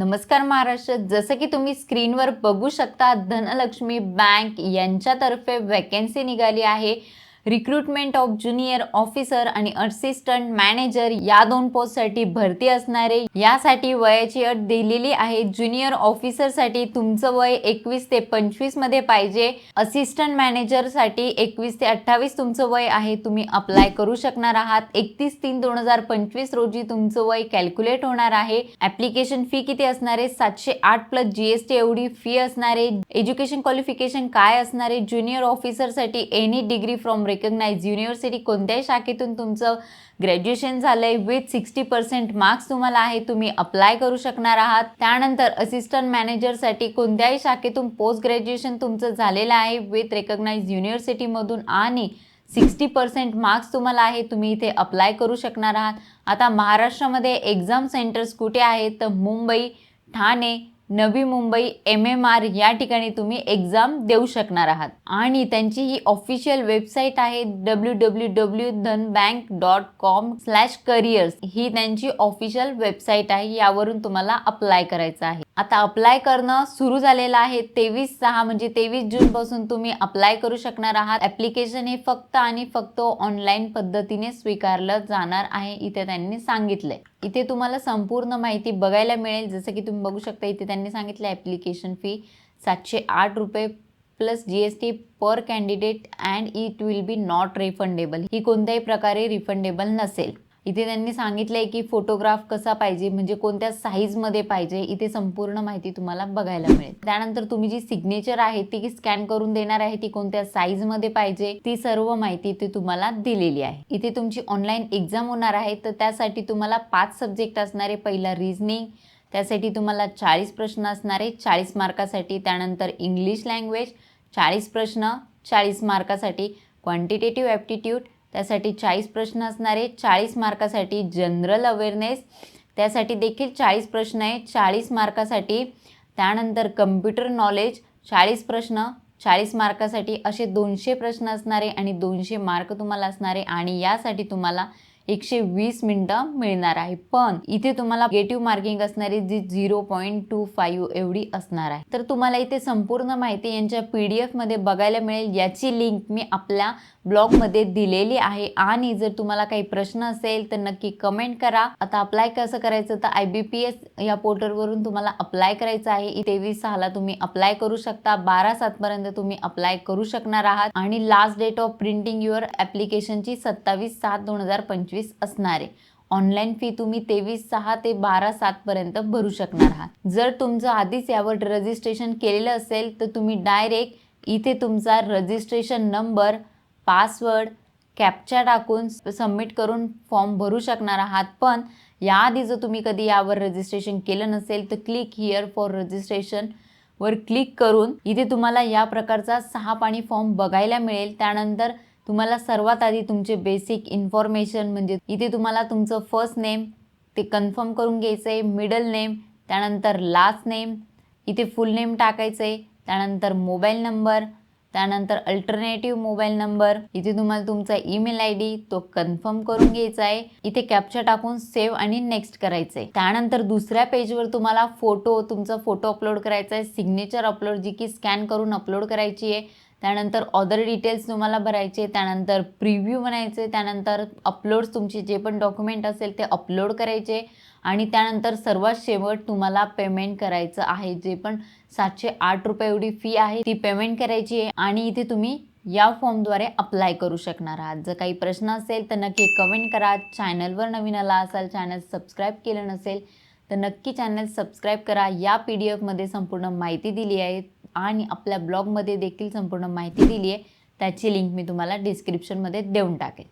नमस्कार महाराष्ट्र. जसं की तुम्ही स्क्रीनवर बघू शकता धनलक्ष्मी बँक यांच्यातर्फे वॅकन्सी निघाली आहे. रिक्रुटमेंट ऑफ ज्युनियर ऑफिसर आणि असिस्टंट मॅनेजर या दोन पोस्टसाठी भरती असणारे. यासाठी वयाची अट दिलेली आहे. ज्युनियर ऑफिसरसाठी तुमचं वय एकवीस ते पंचवीसमध्ये पाहिजे. असिस्टंट मॅनेजरसाठी एकवीस ते अठ्ठावीस तुमचं वय आहे. तुम्ही अप्लाय करू शकणार आहात. एकतीस तीन दोन हजार पंचवीस रोजी तुमचं वय कॅल्क्युलेट होणार आहे. ऍप्लिकेशन फी किती असणार? आहे सातशे आठ प्लस जीएसटी एवढी फी असणारे. एज्युकेशन क्वालिफिकेशन काय असणार? आहे junior ऑफिसरसाठी any degree from recognize university कोणत्याही शाखेतून तुमचं ग्रॅज्युएशन झालंय विथ सिक्स्टी पर्सेंट मार्क्स तुम्हाला आहे तुम्ही अप्लाय करू शकणार आहात. त्यानंतर असिस्टंट मॅनेजरसाठी कोणत्याही शाखेतून पोस्ट ग्रॅज्युएशन तुमचं झालेलं आहे विथ रेकग्नाइज युनिव्हर्सिटीमधून आणि सिक्स्टी पर्सेंट मार्क्स तुम्हाला आहे तुम्ही इथे अप्लाय करू शकणार आहात. आता महाराष्ट्रामध्ये एक्झाम सेंटर्स कुठे आहेत? तर Mumbai Thane Navi Mumbai M M R या ठिकाणी तुम्ही एक्झाम देऊ शकणार आहात. आणि त्यांची ही ऑफिशियल वेबसाईट आहे W W W Dhan bank dot com slash careers ही त्यांची ऑफिशियल वेबसाईट आहे यावरून तुम्हाला अप्लाय करायचं आहे. आता अप्लाय करणं सुरू झालेलं आहे. तेवीस सहा म्हणजे तेवीस जून पासून तुम्ही अप्लाय करू शकणार आहात. ऍप्लिकेशन हे फक्त आणि फक्त ऑनलाईन पद्धतीने स्वीकारलं जाणार आहे. इथे त्यांनी सांगितलंय. इथे तुम्हाला संपूर्ण माहिती बघायला मिळेल. जसं की तुम्ही बघू शकता इथे त्यांनी सांगितलं ॲप्लिकेशन फी सातशे आठ रुपये plus G S T per candidate and it will be not refundable ही कोणत्याही प्रकारे रिफंडेबल नसेल. इथे त्यांनी सांगितलंय की फोटोग्राफ कसा पाहिजे म्हणजे कोणत्या साईजमध्ये पाहिजे इथे संपूर्ण माहिती तुम्हाला बघायला मिळेल. त्यानंतर तुम्ही जी सिग्नेचर आहे ती स्कॅन करून देणार आहे ती कोणत्या साईजमध्ये पाहिजे ती सर्व माहिती इथे तुम्हाला दिलेली आहे. इथे तुमची ऑनलाईन एक्झाम होणार आहे तर त्यासाठी तुम्हाला पाच सब्जेक्ट असणारे पहिला रिझनिंग त्यासाठी तुम्हाला चाळीस प्रश्न असणारे चाळीस मार्कासाठी. त्यानंतर इंग्लिश लँग्वेज चाळीस प्रश्न चाळीस मार्कासाठी. क्वांटिटेटिव्ह ॲप्टिट्यूड त्यासाठी चाळीस प्रश्न असणारे चाळीस मार्कासाठी जनरल अवेअरनेस त्यासाठी देखील चाळीस प्रश्न आहे. चाळीस मार्कासाठी त्यानंतर कम्प्युटर नॉलेज चाळीस प्रश्न. चाळीस मार्कासाठी असे दोनशे प्रश्न असणारे आणि दोनशे मार्क तुम्हाला असणारे आणि यासाठी तुम्हाला एकशे वीस मिनटं मिळणार आहे. पण इथे तुम्हाला गेटिव्ह मार्किंग असणारी जी झिरो पॉईंट टू फाईव्ह एवढी असणार आहे. तर तुम्हाला इथे संपूर्ण माहिती यांच्या पी डी एफमध्ये बघायला मिळेल. याची लिंक मी आपल्या ब्लॉगमध्ये दिलेली आहे. आणि जर तुम्हाला काही प्रश्न असेल तर नक्की कमेंट करा. आता अप्लाय कसं करायचं? तर आय बी पी एस या पोर्टलवरून तुम्हाला अप्लाय करायचं आहे. तेवीस सहाला तुम्ही अप्लाय करू शकता. बारा सातपर्यंत तुम्ही अप्लाय करू शकणार आहात. आणि last date of printing your ॲप्लिकेशनची सत्तावीस सात दोन हजार पंचवीस असणार. आहे ऑनलाईन फी तुम्ही तेवीस सहा ते बारा सातपर्यंत भरू शकणार आहात. जर तुमचं आधीच यावर रजिस्ट्रेशन केलेलं असेल तर तुम्ही डायरेक्ट इथे तुमचा रजिस्ट्रेशन नंबर पासवर्ड कॅप्चा टाकून सबमिट करून फॉर्म भरू शकणार आहात. पण याआधी जर तुम्ही कधी यावर रजिस्ट्रेशन केलं नसेल तर क्लिक हिअर फॉर रजिस्ट्रेशन वर क्लिक करून इथे तुम्हाला या प्रकारचा सहा पाणी फॉर्म बघायला मिळेल. त्यानंतर तुम्हाला सर्वात आधी तुमचे बेसिक इन्फॉर्मेशन म्हणजे इथे तुम्हाला तुमचं फर्स्ट नेम ते कन्फर्म करून घ्यायचं आहे मिडल नेम त्यानंतर लास्ट नेम इथे फुल नेम टाकायचं आहे त्यानंतर मोबाईल नंबर त्यानंतर अल्टरनेटिव्ह मोबाईल नंबर इथे तुम्हाला तुमचा ईमेल आय डी तो कन्फर्म करून घ्यायचा आहे इथे कॅप्चर टाकून सेव्ह आणि नेक्स्ट करायचं आहे त्यानंतर दुसऱ्या पेजवर तुम्हाला फोटो तुमचा फोटो अपलोड करायचा आहे सिग्नेचर अपलोड जी की स्कॅन करून अपलोड करायची आहे त्यानंतर ऑदर डिटेल्स तुम्हाला भरायचे त्यानंतर प्रिव्ह्यू बनायचे त्यानंतर अपलोड्स तुमचे जे पण डॉक्युमेंट असेल ते अपलोड करायचे आणि त्यानंतर सर्वात शेवट तुम्हाला पेमेंट करायचं आहे. जे पण सातशे आठ रुपये एवढी फी आहे ती पेमेंट करायची आहे आणि इथे तुम्ही या फॉर्मद्वारे अप्लाय करू शकणार आहात. जर काही प्रश्न असेल तर नक्की कमेंट करा. चॅनलवर नवीन आला असाल चॅनल सबस्क्राईब केलं नसेल तर नक्की चॅनल सबस्क्राईब करा. या पी डी एफमध्ये संपूर्ण माहिती दिली आहे. आणि आपल्या ब्लॉगमध्ये देखील संपूर्ण माहिती दिली आहे. त्याची लिंक मी तुम्हाला डिस्क्रिप्शनमध्ये देऊन टाकेल